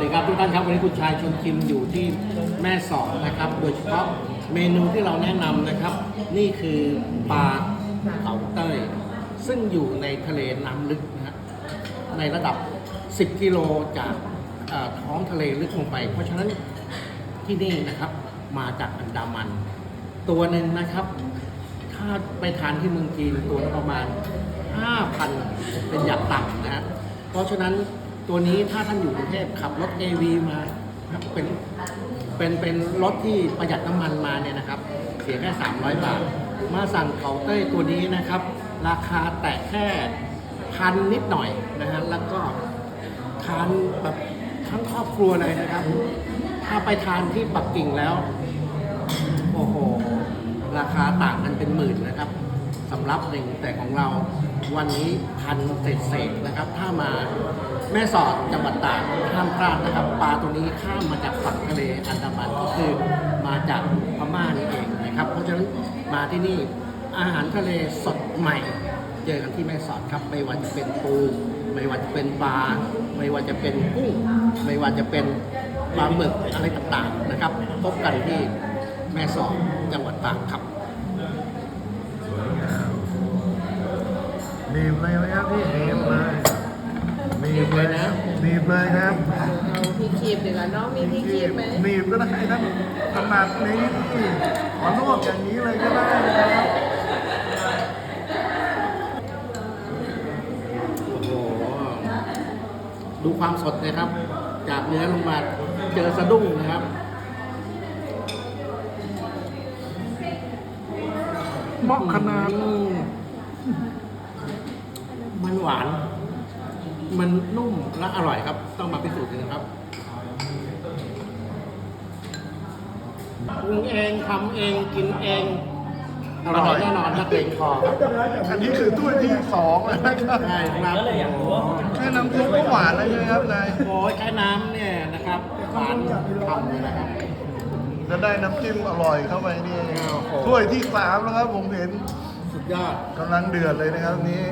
ดีครับทุกท่านครับวันนี้คุณชายชวนชิมอยู่ที่แม่สอดนะครับ โดยเฉพาะเมนูที่เราแนะนำนะครับ นี่คือปลาเต่าเต้ยซึ่งอยู่ในทะเลน้ำลึกนะฮะในระดับ 10 กิโลจากเอ่อท้องทะเลลึกลงไป เพราะฉะนั้นที่นี่นะครับมาจากอันดามัน ตัวหนึ่งนะครับ ถ้าไปทานที่เมืองจีนตัวละประมาณ 5,000 เป็นอย่างต่ำนะฮะเพราะฉะนั้น ตัวนี้ถ้าท่านอยู่กรุงเทพขับรถ AV มาครับเป็นเป็นเป็นรถที่ประหยัดน้ำมันมาเนี่ยนะครับ เสียแค่ 300 บาท มาสั่งเขาเต้ยตัวนี้นะครับ ราคาแตะแค่พันนิดหน่อยนะฮะแล้วก็ทานแบบทั้งครอบครัวเลยนะครับ ถ้าไปทานที่ปักกิ่งแล้ว โอ้โห ราคาต่างกันเป็นหมื่นนะครับ สำหรับหนึ่งแต่ของเราวันนี้พันเศษๆนะครับ ถ้ามาแม่สอดจังหวัดตากห้ามพลาดนะครับ ปลาตัวนี้ข้ามมาจากฝั่งทะเลอันดามันก็คือมาจากพม่านี่เองนะครับ เพราะฉะนั้นมาที่นี่อาหารทะเลสดใหม่ เจอกันที่แม่สอดครับ ไม่ว่าจะเป็นปูไม่ว่าจะเป็นปลาไม่ว่าจะเป็นกุ้งไม่ว่าจะเป็นปลาหมึกอะไรต่างๆนะครับ พบกันที่แม่สอดจังหวัดตากครับ บีบเลยครับพี่บีบเลยบีบเลยนะบีบเลยครับเอาพี่คีบดีกว่าน้องมีพี่คีบไหมบีบก็ได้ครับขนาดนี้ขอลวกอย่างนี้เลยก็ได้นะครับโอ้โหดูความสดนะครับ จากเนื้อลงมาเจอสะดุ้งนะครับเหมาะขนาด หวาน มันนุ่มและอร่อยครับ ต้องมาพิสูจน์กันนะครับปรุงเองทำเองกินเอง อร่อยแน่นอนถ้าเกรงคอครับอันนี้คือถ้วยที่สองแล้วนะครับใช่ครับแค่น้ำซุปก็หวานแล้วใช่ไหมครับนายโอ้ยแค่น้ำเนี่ยนะครับหวานทำเลยนะครับจะได้น้ำจิ้มอร่อยเข้าไปนี่โอ้โหถ้วยที่สามแล้วครับผมเห็น สุดยอดกำลังเดือดเลยนะครับนี้